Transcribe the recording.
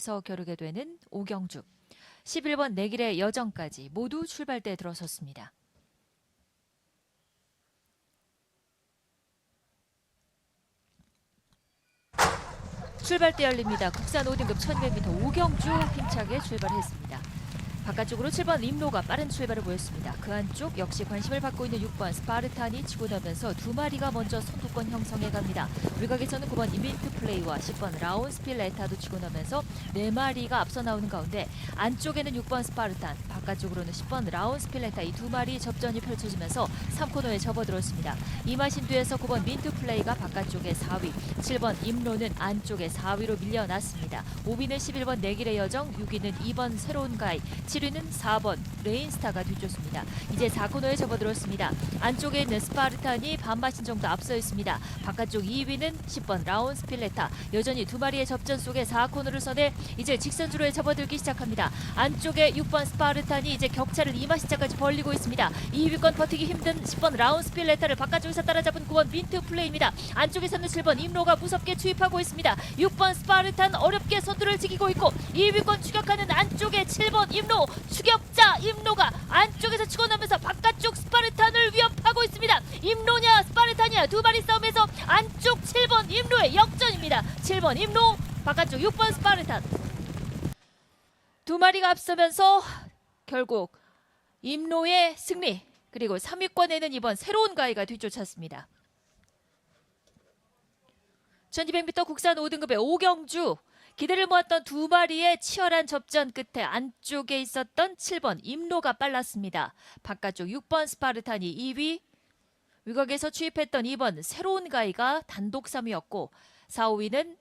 서 겨루게 되는 오경주. 11번 내길의 여정까지 모두 출발대에 들어섰습니다. 출발대 열립니다. 국산 5등급 1200m 오경주 힘차게 출발했습니다. 바깥쪽으로 7번 임로가 빠른 출발을 보였습니다. 그 안쪽 역시 관심을 받고 있는 6번 스파르탄이 치고 나면서 두 마리가 먼저 선두권 형성해 갑니다. 외곽에서는 9번 이민트 플레이와 10번 라온 스필레타도 치고 나면서 네 마리가 앞서 나오는 가운데 안쪽에는 6번 스파르탄, 바깥쪽으로는 10번 라온 스필레타 이 두 마리 접전이 펼쳐지면서 3코너에 접어들었습니다. 이마신 뒤에서 9번 민트 플레이가 바깥쪽에 4위, 7번 임로는 안쪽에 4위로 밀려났습니다. 5위는 11번 내길의 여정, 6위는 2번 새로운 가이, 7 위는 4번 레인스타가 뒤쫓습니다. 이제 4코너에 접어들었습니다. 안쪽에 있는 스파르탄이 반마신 정도 앞서 있습니다. 바깥쪽 2위는 10번 라온 스필레타. 여전히 두 마리의 접전 속에 4코너를 선해 이제 직선주로에 접어들기 시작합니다. 안쪽에 6번 스파르탄이 이제 격차를 이마시자까지 벌리고 있습니다. 2위권 버티기 힘든 10번 라온 스필레타를 바깥쪽에서 따라잡은 9번 민트 플레이입니다. 안쪽에서는 7번 임로가 무섭게 추입하고 있습니다. 6번 스파르탄 어렵게 선두를 지키고 있고 2위권 추격하는 안쪽에 7번 임로 추격자 임로가 안쪽에서 치고 나면서 바깥쪽 스파르탄을 위협하고 있습니다. 임로냐 스파르탄이냐 두 마리 싸움에서 안쪽 7번 임로의 역전입니다. 7번 임로 바깥쪽 6번 스파르탄 두 마리가 앞서면서 결국 임로의 승리 그리고 3위권에는 이번 새로운 가이가 뒤쫓았습니다. 1200m 국산 5등급의 오경주 기대를 모았던 두 마리의 치열한 접전 끝에 안쪽에 있었던 7번 임로가 빨랐습니다. 바깥쪽 6번 스파르탄이 2위, 위각에서 취입했던 2번 새로운 가이가 단독 3위였고 4, 5위는